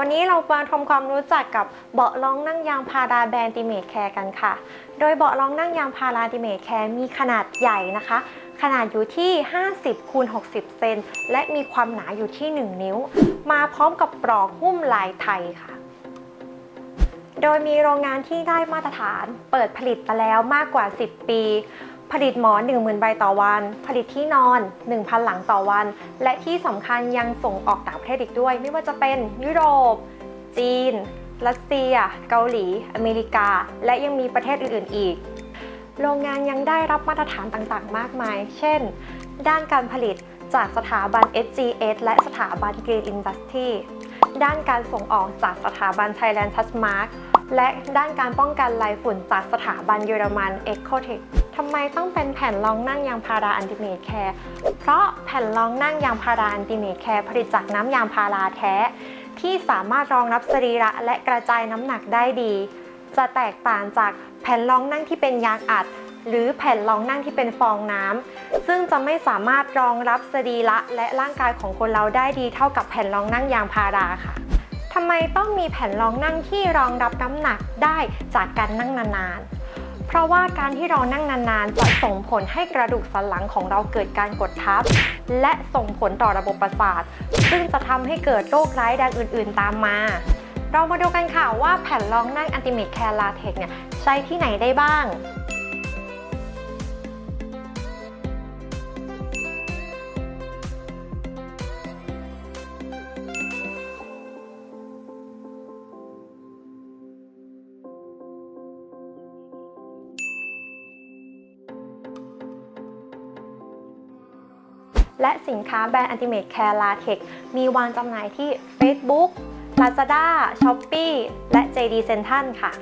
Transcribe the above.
วันนี้เรามาทำความรู้จักกับเบาะรองนั่งยางพาราแบรนด์ติเมทแคร์กันค่ะ โดยเบาะรองนั่งยางพาราติเมทแคร์มีขนาดใหญ่นะคะ ขนาดอยู่ที่ 50คูณ60 เซน และมีความหนาอยู่ที่ 1 นิ้ว มาพร้อมกับปลอกหุ้มลายไทยค่ะ โดยมีโรงงานที่ได้มาตรฐาน เปิดผลิตมาแล้วมากกว่า 10 ปี ผลิตหมอน 10,000 ใบต่อวัน ผลิตที่นอน 1,000 หลังต่อวัน และที่สำคัญยังส่งออกต่างประเทศอีกด้วย ไม่ว่าจะเป็นยุโรป จีน รัสเซีย เกาหลี อเมริกา และยังมีประเทศอื่น ๆ อีก โรงงานยังได้รับมาตรฐานต่าง ๆ มากมาย เช่น ด้านการผลิตจากสถาบัน SGS และสถาบัน Green Industry ด้านการส่งออกจากสถาบัน Thailand Touch Mark และด้านการป้องกันลายฝุ่นจากสถาบันเยอรมัน Ecotech ทำไมต้องเป็นแผ่นรองนั่งยางพาราอันติเมทแคร์ เพราะแผ่นรองนั่งยางพาราอันติเมทแคร์ผลิตจากน้ำยางพาราแท้ ที่สามารถรองรับสรีระและกระจายน้ำหนักได้ดี จะแตกต่างจากแผ่นรองนั่งที่เป็นยางอัด หรือแผ่นรองนั่งที่เป็นฟองน้ำซึ่งจะไม่สามารถรองรับสรีระและร่างกายของคนเราได้ดีเท่ากับแผ่นรองนั่งยางพาราค่ะ ทำไมต้องมีแผ่นรองนั่งที่รองรับน้ำหนักได้จากการนั่งนานๆ เพราะว่าการที่เรานั่งนานๆ จะส่งผลให้กระดูกสันหลังของเราเกิดการกดทับ และส่งผลต่อระบบประสาท ซึ่งจะทำให้เกิดโรคร้ายแรงอื่นๆ ตามมา เรามาดูกันค่ะว่าแผ่นรองนั่ง Ultimate Care Latex เนี่ยใช้ที่ไหนได้บ้าง และสินค้าแบรนด์ Ultimate Care Latex มีวางจำหน่ายที่ Facebook Lazada Shopee และ JD Central ค่ะ